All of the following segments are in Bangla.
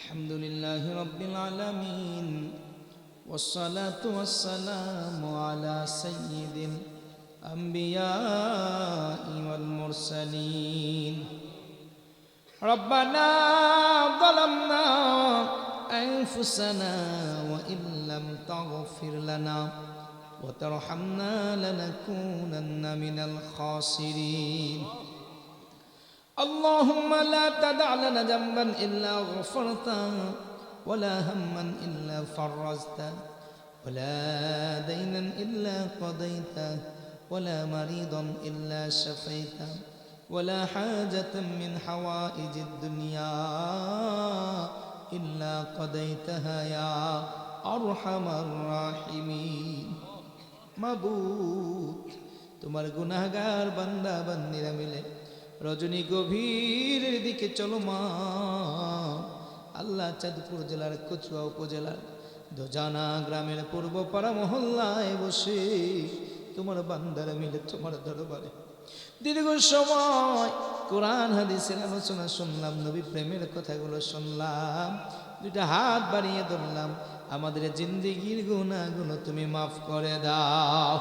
الحمد لله رب العالمين والصلاة والسلام على سيد الأنبياء والمرسلين. ربنا ظلمنا أنفسنا وإن لم تغفر لنا وترحمنا لنكونن من الخاسرين. اللهم لا تدع لنا ذنبا إلا غفرته ولا هما إلا فرجته ولا دينا إلا قضيته ولا مريضا إلا شفيته ولا حاجة من حوائج الدنيا إلا قضيتها يا أرحم الراحمين মাবুদ তোমার গুনাহগার বান্দা বান্দিরা মিলে রজনী গভীরের দিকে চলো মা। আল্লাহ চাঁদপুর জেলার কচুয়া উপজেলার দোজানা গ্রামের পূর্বপাড়া মহল্লায় বসে তোমার বান্দারা মিলে তোমার দরবারে দীর্ঘ সময় কোরআন, হাদিসের আলোচনা শুনলাম, নবী প্রেমের কথাগুলো শুনলাম, দুইটা হাত বাড়িয়ে ধরলাম, আমাদের জিন্দিগির গুণাগুলো তুমি মাফ করে দাও।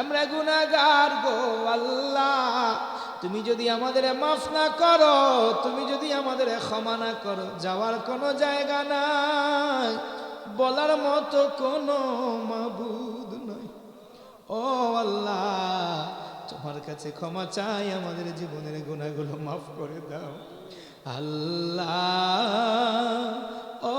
আমরা গুনাগার গো, আল্লাহ তুমি যদি আমাদের মাফ না করো, তুমি যদি আমাদের ক্ষমা না করো, যাওয়ার কোনো জায়গা নাই, বলার মতো কোনো মাবুদ নয় ও আল্লাহ, তোমার কাছে ক্ষমা চাই, আমাদের জীবনের গুণাগুলো মাফ করে দাও। আল্লাহ, ও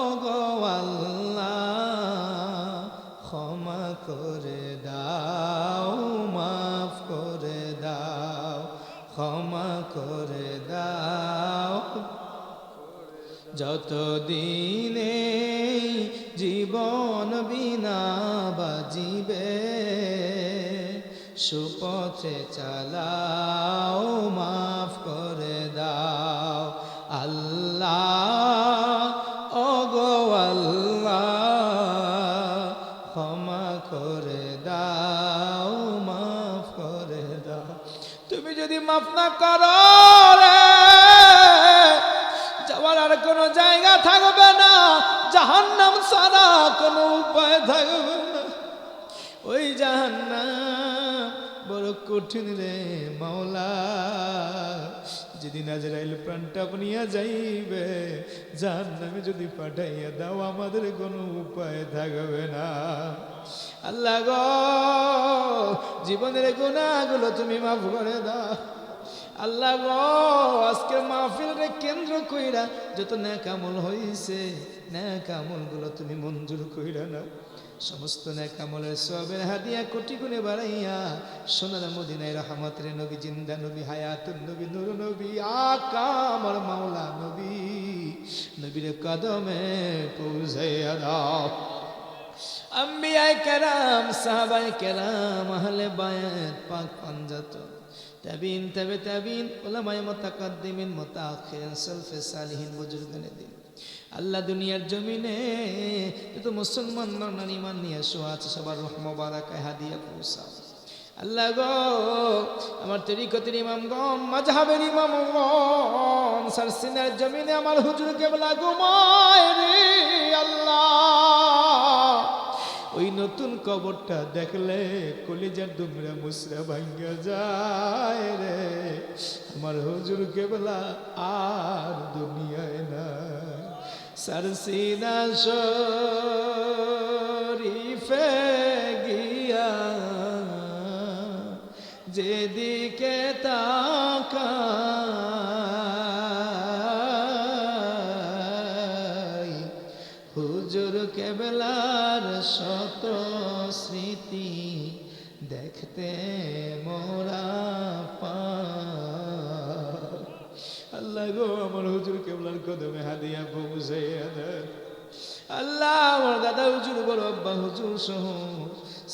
যত দিনে জীবন বিনা বাজিবে, সুপথে চালাও, মাফ করে দাও। আল্লাহ ও গো আল্লাহ, ক্ষমা করে দাও, মাফ করে দাও। তুমি যদি মাফ না করো রে কোনো উপায় থাকবে না। ওই জাহান্নাম বড় কঠিন রে মাওলা। যেদিন আজরাইল প্রাণটা নিয়ে যাইবে, জাহান্নামে যদি পাঠাইয়া দাও, আমাদের কোনো উপায় থাকবে না। আল্লাহ গো, জীবনের গুণাগুলো তুমি মাফ করে দাও। আল্লাহ গো, আজকে মাহফিলরে কেন্দ্র কইরা যত ন্যাকামল হইছে ন্যাকামলগুলো তুমি মঞ্জুর কইরা না সমস্ত ন্যাকামলের সবের হাদিয়া কোটি গুণে বাড়াইয়া সোনার মদিনায় রহমতের নবী, জিন্দা নবী, হায়াতুন নবী, নুর নবী আকা আমার মাওলা নবী, নবীর কদমে পৌঁছাইয়া দাও। আম্বিয়ায় কেরাম সাহাবাই কেরাম, আহলে বায়াত পাক পাঞ্জাত। তাবিন, তবে তাবিন, ওলামায় মোতাকাদ্দিমিন, মোতাখিরিন, সালফে সালিহিন বুজুর্গানে দিন। আল্লাহ দুনিয়ার জমিনে যত মুসলমান মানার ইমান নিয়ে শোয়া আছে সবার রহ মোবারকায়, হাদিয়া পৌঁছাও। আল্লাহ গো, আমার তরিকতের ইমামগণ মাঝহাবের ইমামগণ, সারসিনার জমিনে আমার হুজুর কেবলা ঘুমায় রে আল্লাহ। ওই নতুন কবরটা দেখলে কলিজার দুমরা মুসরা ভাঙ্গা যায় রে। আমার হুজুর কেবলা আর দুনিয়ায় না সারসিনা গিয়া যেদিকে তাকাই হুজুর কেবলার শত স্মৃতি দেখতে মোরা পাই। আল্লাহ গো, আমার হুজুর কেবলার কদমে হাদিয়া পৌঁছাইয়া দেয় আল্লাহ, আমার দাদা হুজুর, বড় আব্বা হুজুর সহ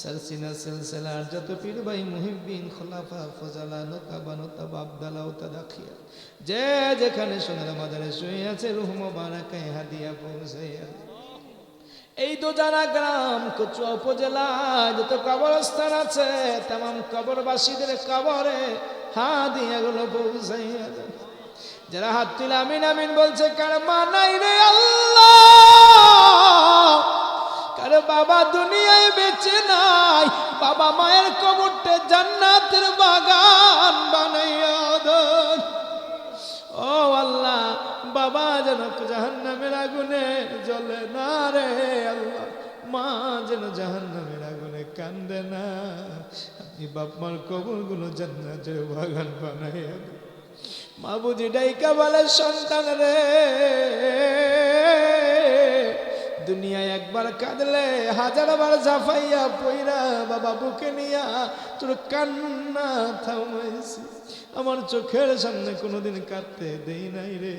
সালসিনা সিলসিলার যত পীর ভাই, মুহিব্বিন, খোলাফা, ফজালা, নতাবা, নতাব, আবদালা ও তাদাখিয়া। যে যেখানে সোনার মাদারে শুয়ে আছে, রুহ মোবারকায় হাদিয়া পৌঁছাইয়া এই দোজানা গ্রাম, কচুয়া উপজেলা যত কবরস্থান আছে তাম কবরবাসীদের কবরে হা দিয়ে গুলো পৌঁছাইয়া দেন। যারা হাত তুলে আমিন আমিন বলছে, কার মা নাই রে আল্লাহ? কার বাবা দুনিয়ায় বেঁচে নাই? বাবা মায়ের কবরটা জান্নাতের বাগান বানাইয়া ও আল্লাহ, বাবা যেন জাহান্নামের আগুনে জ্বলে না রে আল্লাহ। মা যেন জাহান্নামের আগুনে কান্দে না। আপনি বাপ মার কবরগুলো জান্নাতের বাগান বানাইয়া মা বুঝি ডাইকা বলে, সন্তান রে, দুনিয়ায় একবার কাঁদলে হাজার বার জাফাইয়া পইরা বাবা বুকে নিয়া তোর কান্না থামাইছি। আমার চোখের সামনে কোনোদিন কাঁদতে দেই নাই রে।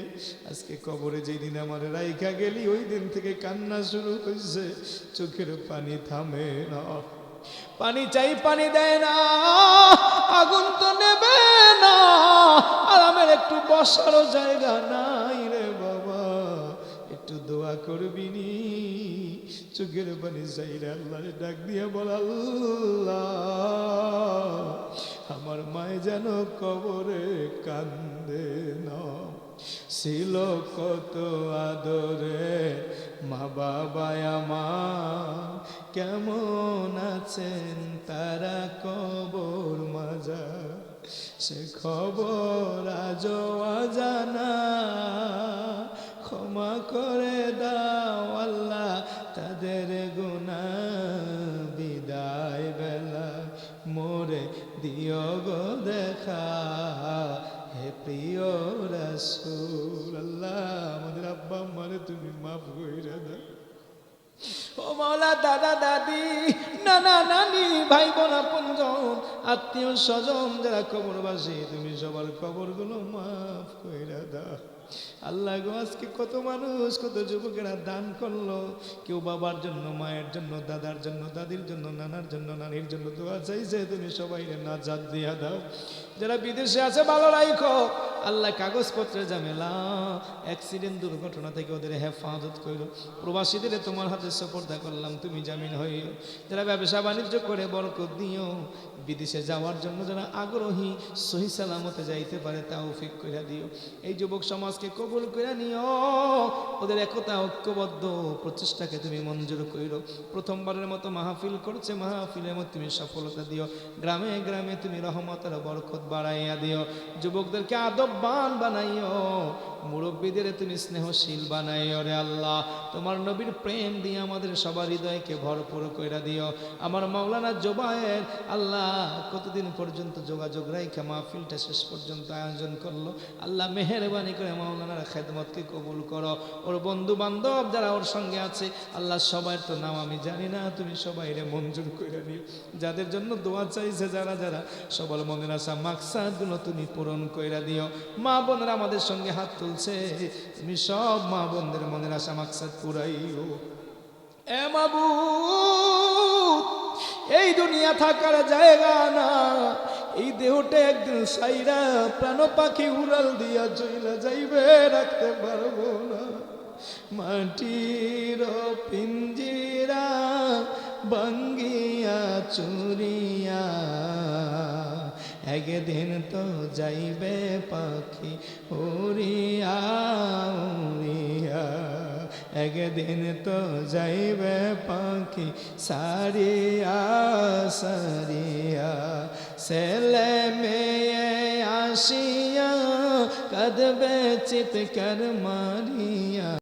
আজকে কবরে যেই দিন আমার রাইখা গেলি, ওই দিন থেকে কান্না শুরু হয়েছে চোখের পানি থামে না। পানি চাই পানি দেয় না, আগুন তো নেবে বসারও জায়গা নাই রে বাবা। একটু দোয়া করবি নি। চোখের পানি চাই রে আল্লাহ ডাক দিয়ে বল আমার মায় যেন কবরে কান্দে না। ছিল কত আদরে মা বাবা আমার। কেমন আছেন তারা কবর মাজা সে খবর আজ অজানা। ক্ষমা করে দাও আল্লাহ, তাদের গুণা বিদায় বেলা। মোরে দিও গো দেখা, হে প্রিয় রাসূল আল্লাহ। আমাদের আব্বা আম্মারে তুমি মাফ কইরা দাও। ও মাওলা দাদা, দাদি, নানা, নানি ভাই বোনা পঞ্জন আত্মীয় স্বজন যারা কবরবাসী, তুমি সবার কবরগুলো মাফ কইরা দাও। আল্লাহ গো, আজকে কত মানুষ, কত যুবকেরা দান করল। কেউ বাবার জন্য, মায়ের জন্য, দাদার জন্য, দাদির জন্য, নানার জন্য, নানির জন্য দোয়া চাইছে, তুমি সবাই না জাত দিয়া দাও। যারা বিদেশে আছে, ভালো রাখো আল্লাহ কাগজপত্রের ঝামেলা অ্যাক্সিডেন্ট দুর্ঘটনা থেকে ওদের হেফাজত করো প্রবাসীদের তোমার হাতে সপর্দা করলাম, তুমি জামিন হইও। যারা ব্যবসা বাণিজ্য করে, বরকত দিও। বিদেশে যাওয়ার জন্য যারা আগ্রহী, সহি সালামতে যাইতে পারে তাও ফিক করে দিও। এই যুবক সমাজকে কবুল করে নিও। ওদের একতা ঐক্যবদ্ধ প্রচেষ্টাকে তুমি মঞ্জুর কইরো। প্রথমবারের মতো মাহফিল করছে, মাহফিলের মধ্যে তুমি সফলতা দিও। গ্রামে গ্রামে তুমি রহমতের বরকত বাড়াইয়া দিও। যুবকদেরকে আদববান বানাইও। মুরব্বীদের তুমি স্নেহশীল বানাইও রে আল্লাহ। তোমার নবীর প্রেম দিয়ে আমাদের সবার হৃদয়কে ভরপুর কইরা দিও। আমার মাওলানা জোবায়ের আল্লাহ কতদিন পর্যন্ত যোগাযোগ রাইখা মাহফিলটা শেষ পর্যন্ত আয়োজন করল। আল্লাহ মেহেরবানি করে মাওলানার খেদমতকে কবুল করো। ওর বন্ধু বান্ধব যারা ওর সঙ্গে আছে, আল্লাহ সবার তো নাম আমি জানি না, তুমি সবাই রে মঞ্জুর করে দিও। যাদের জন্য দোয়া চাইছে, যারা যারা সবার মনের আশা, মাকসাদগুলো তুমি পূরণ কইরা দিও। মা বোনেরা আমাদের সঙ্গে হাত তুলছে তুমি সব মা বোনদের মনের আশা মাকসাদ পুরাইও। এ মাবু এই দুনিয়া থাকার জায়গা না। এই দেহটা একদিন সাইরা প্রাণ পাখি উড়াল দিয়া চইলা যাইবে, রাখতে পারব না। মাটির পিঞ্জিরা বাঙ্গিয়া চুরিয়া একদিন তো যাইবে পাখি উড়িয়া উড়িয়া একদিন তো যাইবে পাখি, সারিয়া সারিয়া। ছেলে মেয়ে আসিয়া কদবে, চিৎকার মারিয়া।